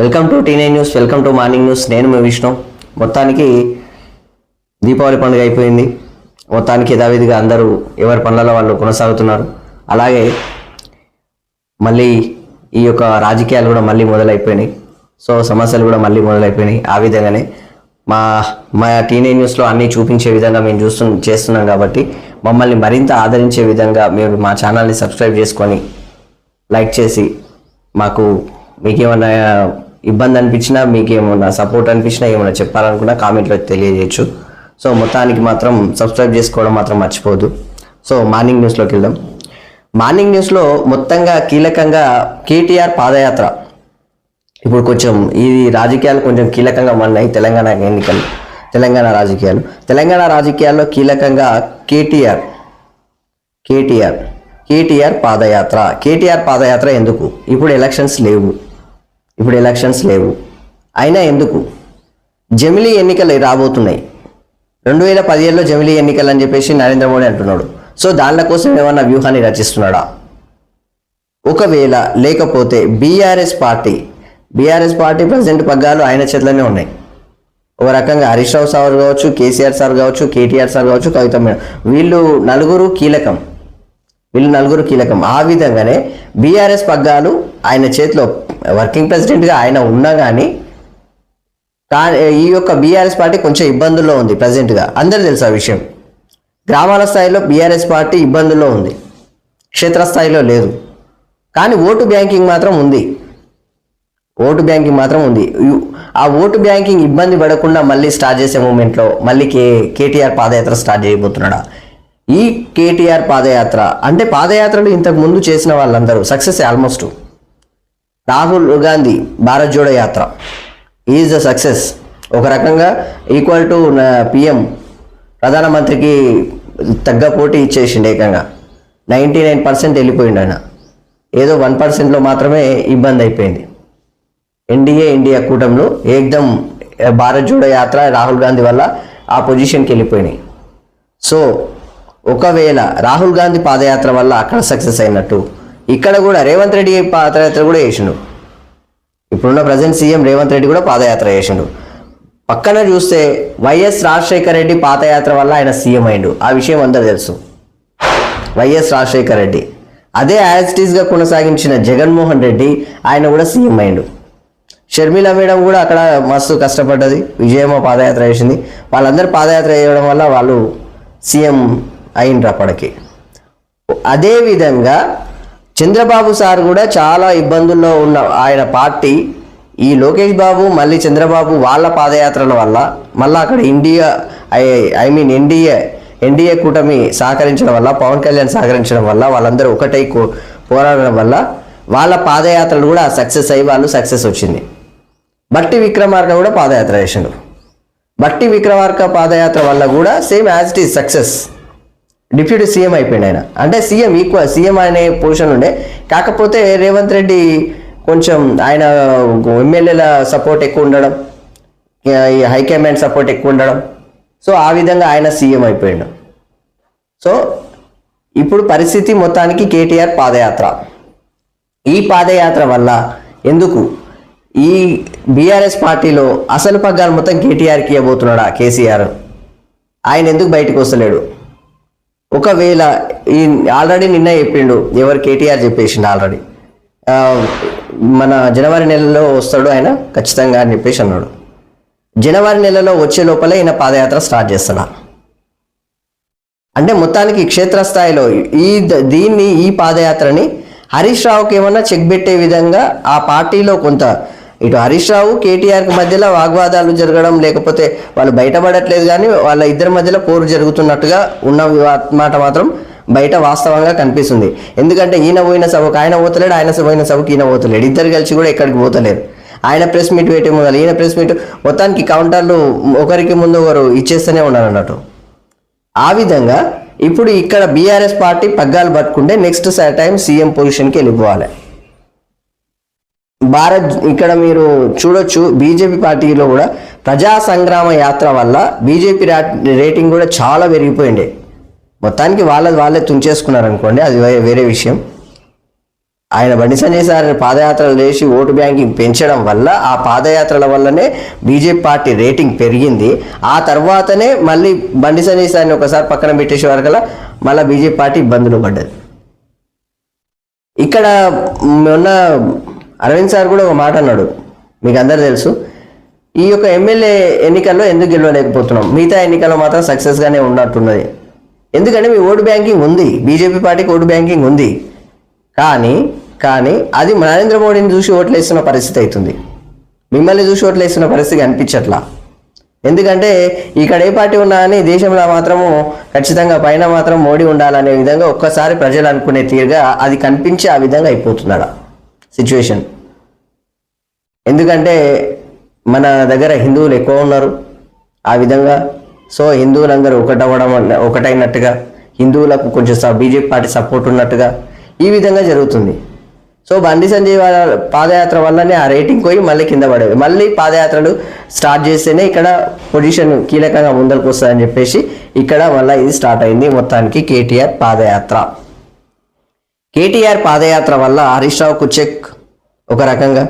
Welcome to టీనే news welcome to morning news. నేను మీ విష్ణు. మొత్తానికి దీపావళి పండుగ అయిపోయింది. మొత్తానికి యథావిధిగా అందరూ ఎవరి పనులలో వాళ్ళు కొనసాగుతున్నారు. అలాగే మళ్ళీ ఈ యొక్క రాజకీయాలు కూడా మళ్ళీ మొదలైపోయినాయి. సో సమస్యలు కూడా మళ్ళీ మొదలైపోయినాయి. ఆ విధంగానే మా మా టీనే న్యూస్లో అన్నీ చూపించే విధంగా మేము చూస్తు చేస్తున్నాం కాబట్టి మమ్మల్ని మరింత ఆదరించే విధంగా మీరు మా ఛానల్ని సబ్స్క్రైబ్ చేసుకొని లైక్ చేసి మాకు మీకేమన్నా ఇబ్బంది అనిపించినా మీకు ఏమన్నా సపోర్ట్ అనిపించినా ఏమైనా చెప్పాలనుకున్నా కామెంట్లో తెలియజేయచ్చు. సో మొత్తానికి మాత్రం సబ్స్క్రైబ్ చేసుకోవడం మాత్రం మర్చిపోదు సో మార్నింగ్ న్యూస్లోకి వెళ్దాం. మార్నింగ్ న్యూస్లో మొత్తంగా కీలకంగా కేటీఆర్ పాదయాత్ర. ఇప్పుడు కొంచెం ఈ రాజకీయాలు కొంచెం కీలకంగా ఉన్నాయి తెలంగాణ ఎన్నికలు తెలంగాణ రాజకీయాలు. తెలంగాణ రాజకీయాల్లో కీలకంగా కేటీఆర్. కేటీఆర్. కేటీఆర్ పాదయాత్ర. కేటీఆర్ పాదయాత్ర ఎందుకు? ఇప్పుడు ఎలక్షన్స్ లేవు. ఇప్పుడు ఎలక్షన్స్ లేవు. అయినా ఎందుకు? జమిలీ ఎన్నికలు రాబోతున్నాయి. రెండు వేల పదిహేడులో జమిలీ ఎన్నికలు అని చెప్పేసి నరేంద్ర మోడీ అంటున్నాడు. సో దానిల కోసం ఏమన్నా వ్యూహాన్ని రచిస్తున్నాడా? ఒకవేళ లేకపోతే BRS party BRS party present పగ్గాలు ఆయన చేతిలోనే ఉన్నాయి. ఒక రకంగా హరీష్ రావు సార్ కావచ్చు కేసీఆర్ సార్ కావచ్చు కేటీఆర్ సార్ కావచ్చు కవిత వీళ్ళు నలుగురు కీలకం. వీళ్ళు నలుగురు కీలకం. ఆ విధంగానే బీఆర్ఎస్ పగ్గాలు ఆయన చేతిలో వర్కింగ్ ప్రెసిడెంట్గా ఆయన ఉన్నా కానీ కానీ ఈ యొక్క బీఆర్ఎస్ పార్టీ కొంచెం ఇబ్బందుల్లో ఉంది ప్రజెంట్గా అందరు తెలుసు ఆ విషయం? గ్రామాల స్థాయిలో బీఆర్ఎస్ పార్టీ ఇబ్బందుల్లో ఉంది. క్షేత్రస్థాయిలో లేదు. కానీ ఓటు బ్యాంకింగ్ మాత్రం ఉంది. ఓటు బ్యాంకింగ్ మాత్రం ఉంది. ఆ ఓటు బ్యాంకింగ్ ఇబ్బంది పడకుండా మళ్ళీ స్టార్ట్ చేసే మూమెంట్లో మళ్ళీ కే కేటీఆర్ పాదయాత్ర స్టార్ట్ చేయబోతున్నాడా? ఈ కేటీఆర్ పాదయాత్ర. అంటే పాదయాత్రలు ఇంతకు ముందు చేసిన వాళ్ళందరూ success almost Rahul Gandhi Bharat Jodo Yatra. Is the success ఒక రకంగా ఈక్వల్ టు పిఎం ప్రధానమంత్రికి తగ్గ పోటీ ఇచ్చేసిండు ఏకంగా. నైంటీ నైన్ పర్సెంట్ వెళ్ళిపోయిండు ఆయన. ఏదో వన్ పర్సెంట్లో మాత్రమే ఇబ్బంది అయిపోయింది. ఎన్డీఏ ఇండియా కూటమిలో ఏకదం భారత్ జోడో యాత్ర రాహుల్ గాంధీ వల్ల ఆ పొజిషన్కి వెళ్ళిపోయినాయి. సో ఒకవేళ రాహుల్ గాంధీ పాదయాత్ర వల్ల అక్కడ సక్సెస్ అయినట్టు ఇక్కడ కూడా రేవంత్ రెడ్డి పాదయాత్ర కూడా చేసిండు. ఇప్పుడున్న ప్రజెంట్ సీఎం రేవంత్ రెడ్డి కూడా పాదయాత్ర చేసిండు. పక్కన చూస్తే వైఎస్ రాజశేఖర రెడ్డి పాదయాత్ర వల్ల ఆయన సీఎం అయిండు. ఆ విషయం అందరూ తెలుసు. వైఎస్ రాజశేఖర రెడ్డి. అదే యాజిటీస్గా కొనసాగించిన జగన్మోహన్ రెడ్డి ఆయన కూడా సీఎం అయిండు. షర్మిల మేడం కూడా అక్కడ మస్తు కష్టపడ్డది. విజయమ్మ పాదయాత్ర చేసింది. వాళ్ళందరూ పాదయాత్ర చేయడం వల్ల వాళ్ళు సీఎం అయిండ్రు అప్పటికి అదే విధంగా చంద్రబాబు సార్ కూడా చాలా ఇబ్బందుల్లో ఉన్న ఆయన పార్టీ ఈ లోకేష్ బాబు మళ్ళీ చంద్రబాబు వాళ్ళ పాదయాత్రల వల్ల మళ్ళీ అక్కడ India I I mean NDA NDA కూటమి సహకరించడం వల్ల పవన్ కళ్యాణ్ సహకరించడం వల్ల వాళ్ళందరూ ఒకటై పోరాడడం వల్ల వాళ్ళ పాదయాత్రలు కూడా సక్సెస్ అయ్యి వాళ్ళు సక్సెస్ వచ్చింది. బట్టి విక్రమార్క కూడా పాదయాత్ర చేసిండు. బట్టి విక్రమార్క పాదయాత్ర వల్ల కూడా same as it is success. Deputy CM అయిపోయింది ఆయన. అంటే సీఎం ఈక్వల్ సీఎం అనే పొజిషన్ ఉండే. కాకపోతే రేవంత్ రెడ్డి కొంచెం ఆయన ఎమ్మెల్యేల సపోర్ట్ ఎక్కువ ఉండడం ఈ హైకమాండ్ సపోర్ట్ ఎక్కువ ఉండడం. సో ఆ విధంగా ఆయన సీఎం అయిపోయాడు. సో ఇప్పుడు పరిస్థితి మొత్తానికి కేటీఆర్ పాదయాత్ర. ఈ పాదయాత్ర వల్ల ఎందుకు? ఈ బీఆర్ఎస్ పార్టీలో అసలు పగ్గాలు మొత్తం కేటీఆర్కి ఇవ్వబోతున్నాడా కేసీఆర్? ఆయన ఎందుకు బయటకు వస్తలేడు? ఒకవేళ ఈ ఆల్రెడీ నిన్న చెప్పిండు ఎవరు కేటీఆర్ చెప్పేసిండు ఆల్రెడీ. మన జనవరి నెలలో వస్తాడు ఆయన ఖచ్చితంగా అని చెప్పేసి అన్నాడు. జనవరి నెలలో వచ్చే లోపలే ఈయన పాదయాత్ర స్టార్ట్ చేస్తాడా? అంటే మొత్తానికి క్షేత్రస్థాయిలో ఈ ద- దీన్ని ఈ పాదయాత్రని హరీష్ రావుకి ఏమన్నా చెక్ పెట్టే విధంగా ఆ పార్టీలో కొంత ఇటు హరీష్ రావు కేటీఆర్కి మధ్యలో వాగ్వాదాలు జరగడం లేకపోతే వాళ్ళు బయటపడట్లేదు కానీ వాళ్ళ ఇద్దరి మధ్యలో పోరు జరుగుతున్నట్టుగా ఉన్న మాట మాత్రం బయట వాస్తవంగా కనిపిస్తుంది. ఎందుకంటే ఈయన పోయిన సభకు ఆయన పోతలేడు ఆయన పోయిన సభకు ఈయన పోతలేడు. ఇద్దరు కలిసి కూడా ఎక్కడికి పోతలేరు. ఆయన ప్రెస్ మీట్ పెట్టే ముందు ఈయన ప్రెస్ మీట్ మొత్తానికి కౌంటర్లు ఒకరికి ముందు ఒకరు ఇచ్చేస్తూనే ఉన్నారు అన్నట్టు. ఆ విధంగా ఇప్పుడు ఇక్కడ బీఆర్ఎస్ పార్టీ పగ్గాలు పట్టుకుంటే నెక్స్ట్ టైం సీఎం పొజిషన్కి వెళ్ళిపోవాలి. భారత్ ఇక్కడ మీరు చూడొచ్చు బీజేపీ పార్టీలో కూడా ప్రజా సంగ్రామ యాత్ర వల్ల బీజేపీ రేటింగ్ కూడా చాలా పెరిగిపోయింది. మొత్తానికి వాళ్ళది వాళ్ళే తుంచేసుకున్నారు అనుకోండి అది వేరే విషయం. ఆయన బండి సంజయ్ సార్ పాదయాత్రలు చేసి ఓటు బ్యాంకింగ్ పెంచడం వల్ల ఆ పాదయాత్రల వల్లనే బీజేపీ పార్టీ రేటింగ్ పెరిగింది. ఆ తర్వాతనే మళ్ళీ బండి సంజయ్ సార్ని ఒకసారి పక్కన పెట్టేసే వరకల్లా మళ్ళీ బీజేపీ పార్టీ ఇబ్బందులు పడ్డది. ఇక్కడ మొన్న అరవింద్ సార్ కూడా ఒక మాట అన్నాడు. మీకు అందరు తెలుసు. ఈ యొక్క ఎమ్మెల్యే ఎన్నికల్లో ఎందుకు గెలవలేకపోతున్నాం? మిగతా ఎన్నికల్లో మాత్రం సక్సెస్గానే ఉన్నట్టున్నది. ఎందుకంటే మీ ఓటు బ్యాంకింగ్ ఉంది. బీజేపీ పార్టీకి ఓటు బ్యాంకింగ్ ఉంది. కానీ కానీ అది నరేంద్ర మోడీని చూసి ఓట్లు వేస్తున్న పరిస్థితి అవుతుంది. మిమ్మల్ని చూసి ఓట్లు వేస్తున్న పరిస్థితి అనిపించట్లా ఎందుకంటే ఇక్కడ ఏ పార్టీ ఉన్నా అని దేశంలో మాత్రము ఖచ్చితంగా పైన మాత్రం మోడీ ఉండాలనే విధంగా ఒక్కసారి ప్రజలు అనుకునే తీరుగా అది కనిపించి ఆ విధంగా అయిపోతున్నాడు సిచ్యువేషన్ ఎందుకంటే మన దగ్గర హిందువులు ఎక్కువ ఉన్నారు. ఆ విధంగా సో హిందువులందరూ ఒకటవ్వడం వల్ల ఒకటైనట్టుగా హిందువులకు కొంచెం బీజేపీ పార్టీ సపోర్ట్ ఉన్నట్టుగా ఈ విధంగా జరుగుతుంది. సో బండి సంజయ్ వాళ్ళ పాదయాత్ర వల్లనే ఆ రేటింగ్ పోయి మళ్ళీ కింద పడేవి. మళ్ళీ పాదయాత్రలు స్టార్ట్ చేస్తేనే ఇక్కడ పొజిషన్ కీలకంగా ముందరకు వస్తుందని చెప్పేసి ఇక్కడ మళ్ళీ ఇది స్టార్ట్ అయింది. మొత్తానికి కేటీఆర్ పాదయాత్ర. కేటీఆర్ పాదయాత్ర వల్ల హరీష్ రావుకు చెక్ ఒక రకంగా.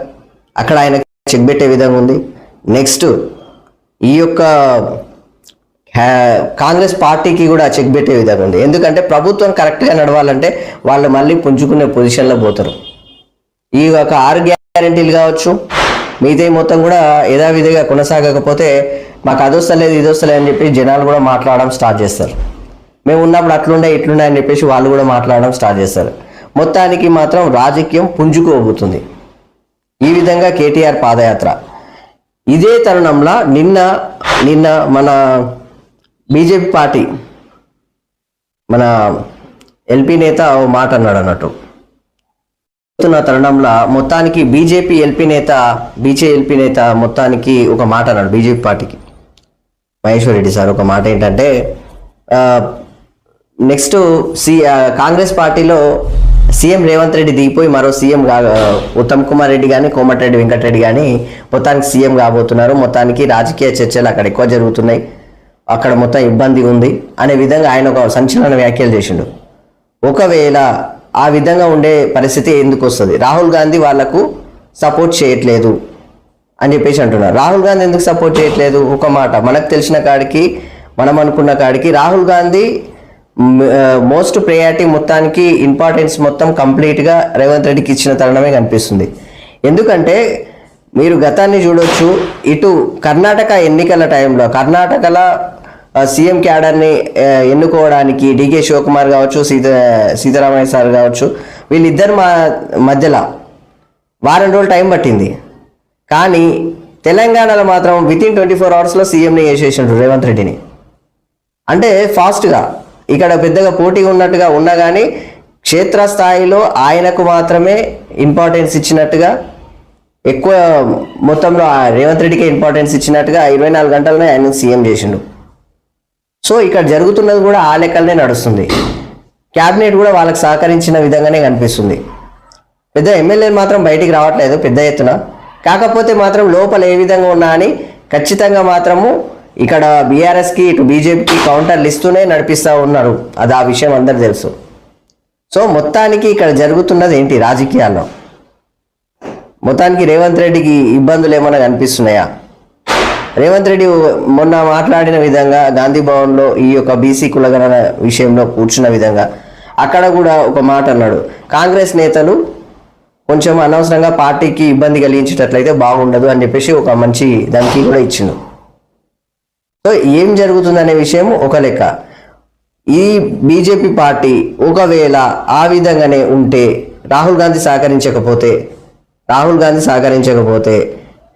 అక్కడ ఆయన చెక్ పెట్టే విధంగా ఉంది. నెక్స్ట్ ఈ యొక్క హ్యా- కాంగ్రెస్ పార్టీకి కూడా చెక్ పెట్టే విధంగా ఉంది. ఎందుకంటే ప్రభుత్వం కరెక్ట్గా నడవాలంటే వాళ్ళు మళ్ళీ పుంజుకునే పొజిషన్లో పోతారు. ఈ యొక్క ఆరు గ్యారెంటీలు కావచ్చు మిగతా మొత్తం కూడా యథావిధిగా కొనసాగకపోతే మాకు అది వస్తలేదు ఇది వస్తలేదు అని చెప్పి జనాలు కూడా మాట్లాడడం స్టార్ట్ చేస్తారు. మేము ఉన్నప్పుడు అట్లుండే ఇట్లుండే అని చెప్పేసి వాళ్ళు కూడా మాట్లాడడం స్టార్ట్ చేస్తారు. మొత్తానికి మాత్రం రాజకీయం పుంజుకోబోతుంది. ఈ విధంగా కేటీఆర్ పాదయాత్ర. ఇదే తరుణంలో నిన్న నిన్న మన బీజేపీ పార్టీ మన ఎల్పీ నేత ఓ మాట అన్నాడు అన్నట్టు. తరుణంలో మొత్తానికి బీజేపీ ఎల్పీ నేత బీజే ఎల్పీ నేత మొత్తానికి ఒక మాట అన్నాడు బీజేపీ పార్టీకి. మహేశ్వర్ రెడ్డి సార్ ఒక మాట ఏంటంటే నెక్స్ట్ సి కాంగ్రెస్ పార్టీలో సీఎం రేవంత్ రెడ్డి దిగిపోయి మరో సీఎం కా ఉత్తమ్ కుమార్ రెడ్డి కానీ కోమటిరెడ్డి వెంకటరెడ్డి కానీ మొత్తానికి సీఎం కాబోతున్నారు. మొత్తానికి రాజకీయ చర్చలు అక్కడ ఎక్కువ జరుగుతున్నాయి. అక్కడ మొత్తం ఇబ్బంది ఉంది. అనే విధంగా ఆయన ఒక సంచలన వ్యాఖ్యలు చేసిండు. ఒకవేళ ఆ విధంగా ఉండే పరిస్థితి ఎందుకు వస్తుంది? రాహుల్ గాంధీ వాళ్ళకు సపోర్ట్ చేయట్లేదు అని చెప్పేసి అంటున్నారు. రాహుల్ గాంధీ ఎందుకు సపోర్ట్ చేయట్లేదు? ఒక మాట. మనకు తెలిసిన కాడికి మనం అనుకున్న కాడికి రాహుల్ గాంధీ మోస్ట్ ప్రయారిటీ మొత్తానికి ఇంపార్టెన్స్ మొత్తం కంప్లీట్గా రేవంత్ రెడ్డికి ఇచ్చిన తరుణమే కనిపిస్తుంది. ఎందుకంటే మీరు గతాన్ని చూడొచ్చు ఇటు కర్ణాటక ఎన్నికల టైంలో కర్ణాటకలో సీఎం క్యాడర్ని ఎన్నుకోవడానికి డికే శివకుమార్ కావచ్చు సీత సీతారామయ్య సార్ కావచ్చు వీళ్ళిద్దరు మా మధ్యలో వారం రోజులు టైం పట్టింది. కానీ తెలంగాణలో మాత్రం వితిన్ ట్వంటీ ఫోర్ అవర్స్లో సీఎంని వేసేసిండ్రు రేవంత్ రెడ్డిని. అంటే ఫాస్ట్గా ఇక్కడ పెద్దగా పోటీ ఉన్నట్టుగా ఉన్నా కానీ క్షేత్రస్థాయిలో ఆయనకు మాత్రమే ఇంపార్టెన్స్ ఇచ్చినట్టుగా ఎక్కువ మొత్తంలో రేవంత్ రెడ్డికి ఇంపార్టెన్స్ ఇచ్చినట్టుగా ఇరవై నాలుగు గంటలనే ఆయన సీఎం చేసిండు. సో ఇక్కడ జరుగుతున్నది కూడా ఆ లెక్కలనే నడుస్తుంది. క్యాబినెట్ కూడా వాళ్ళకి సహకరించిన విధంగానే కనిపిస్తుంది. పెద్ద ఎమ్మెల్యేలు మాత్రం బయటికి రావట్లేదు పెద్ద ఎత్తున. కాకపోతే మాత్రం లోపల ఏ విధంగా ఉన్నా అని ఖచ్చితంగా మాత్రము ఇక్కడ బీఆర్ఎస్కి ఇటు బీజేపీకి కౌంటర్లు ఇస్తూనే నడిపిస్తూ ఉన్నారు. అది ఆ విషయం అందరు తెలుసు. సో మొత్తానికి ఇక్కడ జరుగుతున్నది ఏంటి రాజకీయాల్లో? మొత్తానికి రేవంత్ రెడ్డికి ఇబ్బందులు ఏమైనా కనిపిస్తున్నాయా? రేవంత్ రెడ్డి మొన్న మాట్లాడిన విధంగా గాంధీ భవన్లో ఈ యొక్క బీసీ కులగణన విషయంలో కూర్చున్న విధంగా అక్కడ కూడా ఒక మాట అన్నాడు. కాంగ్రెస్ నేతలు కొంచెం అనవసరంగా పార్టీకి ఇబ్బంది కలిగించేటట్లయితే బాగుండదు అని చెప్పేసి ఒక మంచి దానికి కూడా ఇచ్చిండు. సో ఏం జరుగుతుందనే విషయం ఒక లెక్క. ఈ బీజేపీ పార్టీ ఒకవేళ ఆ విధంగానే ఉంటే రాహుల్ గాంధీ సహకరించకపోతే రాహుల్ గాంధీ సహకరించకపోతే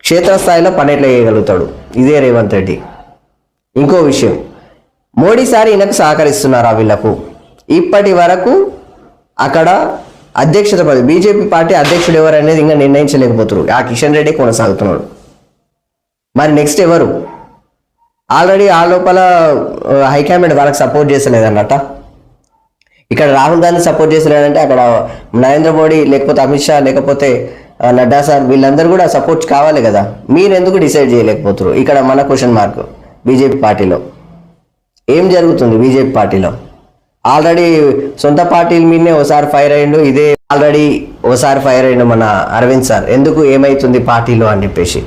క్షేత్రస్థాయిలో పని వేయగలుగుతాడు. ఇదే రేవంత్ రెడ్డి. ఇంకో విషయం. మోడీ సారి ఈయనకు సహకరిస్తున్నారా వీళ్ళకు? ఇప్పటి వరకు అక్కడ అధ్యక్షత పది బీజేపీ పార్టీ అధ్యక్షుడు ఎవరు అనేది ఇంకా నిర్ణయించలేకపోతున్నారు. ఆ కిషన్ రెడ్డి కొనసాగుతున్నాడు. మరి నెక్స్ట్ ఎవరు? ఆల్రెడీ ఆ లోపల హైకమాండ్ వాళ్ళకి సపోర్ట్ చేస్తలేదన్నట ఇక్కడ రాహుల్ గాంధీ సపోర్ట్ చేస్తలేదంటే అక్కడ నరేంద్ర మోడీ లేకపోతే అమిత్ షా లేకపోతే నడ్డా సార్ వీళ్ళందరూ కూడా సపోర్ట్ కావాలి కదా. మీరు ఎందుకు డిసైడ్ చేయలేకపోతున్నారు ఇక్కడ మన క్వశ్చన్ మార్క్ బీజేపీ పార్టీలో. ఏం జరుగుతుంది బీజేపీ పార్టీలో? ఆల్రెడీ సొంత పార్టీల మీదనే ఒకసారి ఫైర్ అయ్యిండు ఇదే ఆల్రెడీ ఒకసారి ఫైర్ అయిన మన అరవింద్ సార్. ఎందుకు ఏమైతుంది పార్టీలో అని చెప్పేసి.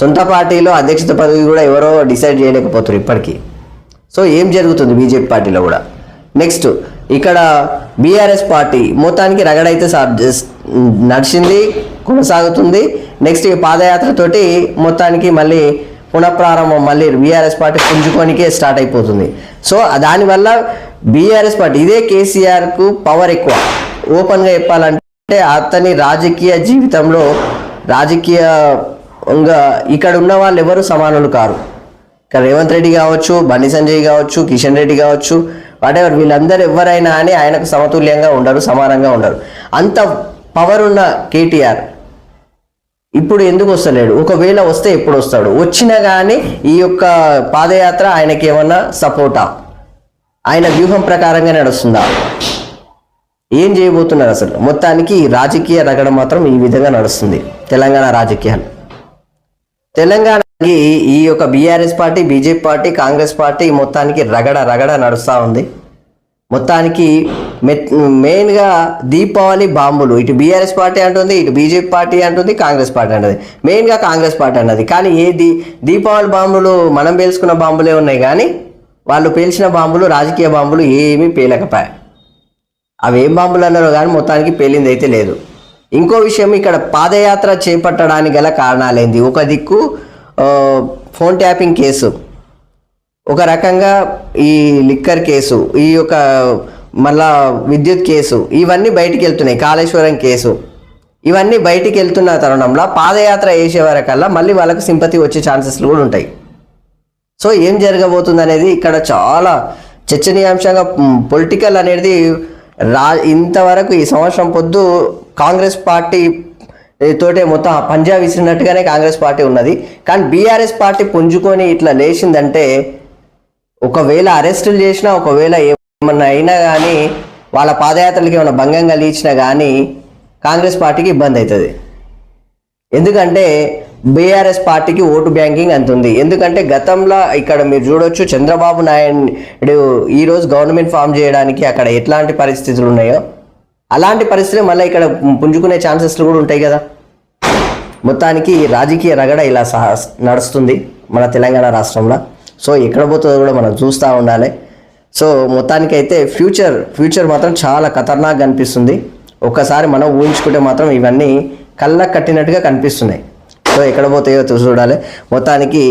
సొంత పార్టీలో అధ్యక్షత పదవి కూడా ఎవరో డిసైడ్ చేయలేకపోతున్నారు ఇప్పటికీ. సో ఏం జరుగుతుంది బీజేపీ పార్టీలో కూడా? నెక్స్ట్ ఇక్కడ బీఆర్ఎస్ పార్టీ మొత్తానికి రగడైతే నడిచింది కొనసాగుతుంది. నెక్స్ట్ ఈ పాదయాత్రతోటి మొత్తానికి మళ్ళీ పునఃప్రారంభం మళ్ళీ బీఆర్ఎస్ పార్టీ పుంజుకోనికే స్టార్ట్ అయిపోతుంది. సో దానివల్ల బీఆర్ఎస్ పార్టీ ఇదే కేసీఆర్కు పవర్ ఎక్కువ. ఓపెన్గా చెప్పాలంటే అతని రాజకీయ జీవితంలో రాజకీయ ఇంకా ఇక్కడ ఉన్న వాళ్ళు ఎవరు సమానులు కారు? ఇక్కడ రేవంత్ రెడ్డి కావచ్చు బండి సంజయ్ కావచ్చు కిషన్ రెడ్డి కావచ్చు వాటెవర్ వీళ్ళందరూ ఎవరైనా అని ఆయనకు సమతుల్యంగా ఉండరు సమానంగా ఉండరు. అంత పవర్ ఉన్న కేటీఆర్ ఇప్పుడు ఎందుకు వస్తలేడు? ఒకవేళ వస్తే ఎప్పుడు వస్తాడు? వచ్చినా కానీ ఈ యొక్క పాదయాత్ర ఆయనకి ఏమన్నా సపోర్టా? ఆయన వ్యూహం ప్రకారంగా నడుస్తుందా? ఏం చేయబోతున్నారు అసలు? మొత్తానికి ఈ రాజకీయ రగడ మాత్రం ఈ విధంగా నడుస్తుంది. తెలంగాణ రాజకీయాలు. తెలంగాణకి ఈ యొక్క BRS party BJP party Congress party మొత్తానికి రగడ రగడ నడుస్తూ ఉంది. మొత్తానికి మె- మెయిన్గా దీపావళి బాంబులు. ఇటు బీఆర్ఎస్ పార్టీ అంటుంది ఇటు బీజేపీ పార్టీ అంటుంది కాంగ్రెస్ పార్టీ అంటుంది. మెయిన్గా కాంగ్రెస్ పార్టీ అన్నది. కానీ ఏ దీ దీపావళి బాంబులు మనం పేల్చుకున్న బాంబులే ఉన్నాయి కానీ వాళ్ళు పేల్చిన బాంబులు రాజకీయ బాంబులు ఏమీ పేలకపోయాయి అవి ఏం బాంబులు అన్నారో కానీ మొత్తానికి పేలింది అయితే లేదు. ఇంకో విషయం ఇక్కడ పాదయాత్ర చేపట్టడానికి గల కారణాలేంది? ఒక దిక్కు ఫోన్ ట్యాపింగ్ కేసు. ఒక రకంగా ఈ లిక్కర్ కేసు ఈ యొక్క మళ్ళా విద్యుత్ కేసు ఇవన్నీ బయటికి వెళ్తున్నాయి కాళేశ్వరం కేసు. ఇవన్నీ బయటికి వెళ్తున్న తరుణంలో పాదయాత్ర వేసే వరకల్లా మళ్ళీ వాళ్ళకి సింపతి వచ్చే ఛాన్సెస్ కూడా ఉంటాయి. సో ఏం జరగబోతుంది అనేది ఇక్కడ చాలా చర్చనీయాంశంగా పొలిటికల్ అనేది రా ఇంతవరకు ఈ సంవత్సరం పొద్దు కాంగ్రెస్ పార్టీ తోటే మొత్తం పంజాబ్ విసిరినట్టుగానే కాంగ్రెస్ పార్టీ ఉన్నది. కానీ బీఆర్ఎస్ పార్టీ పుంజుకొని ఇట్లా లేచిందంటే ఒకవేళ అరెస్టులు చేసినా ఒకవేళ ఏమన్నా అయినా కానీ వాళ్ళ పాదయాత్రలకి ఏమైనా భంగం కలిగించినా కానీ కాంగ్రెస్ పార్టీకి ఇబ్బంది అవుతుంది. ఎందుకంటే బీఆర్ఎస్ పార్టీకి ఓటు బ్యాంకింగ్ అంటుంది ఎందుకంటే గతంలో ఇక్కడ మీరు చూడొచ్చు చంద్రబాబు నాయుడు ఈరోజు గవర్నమెంట్ ఫామ్ చేయడానికి అక్కడ ఎట్లాంటి పరిస్థితులు ఉన్నాయో అలాంటి పరిస్థితులు మళ్ళీ ఇక్కడ పుంజుకునే ఛాన్సెస్లు కూడా ఉంటాయి కదా. మొత్తానికి రాజకీయ రగడ ఇలా సహా నడుస్తుంది మన తెలంగాణ రాష్ట్రంలో. సో ఎక్కడ పోతుందో కూడా మనం చూస్తూ ఉండాలి. సో మొత్తానికైతే ఫ్యూచర్ ఫ్యూచర్ మాత్రం చాలా ఖతర్నాక్ కనిపిస్తుంది ఒక్కసారి మనం ఊహించుకుంటే మాత్రం ఇవన్నీ కళ్ళకు కట్టినట్టుగా కనిపిస్తున్నాయి. సో ఎక్కడ పోతాయో చూడాలి. మొత్తానికి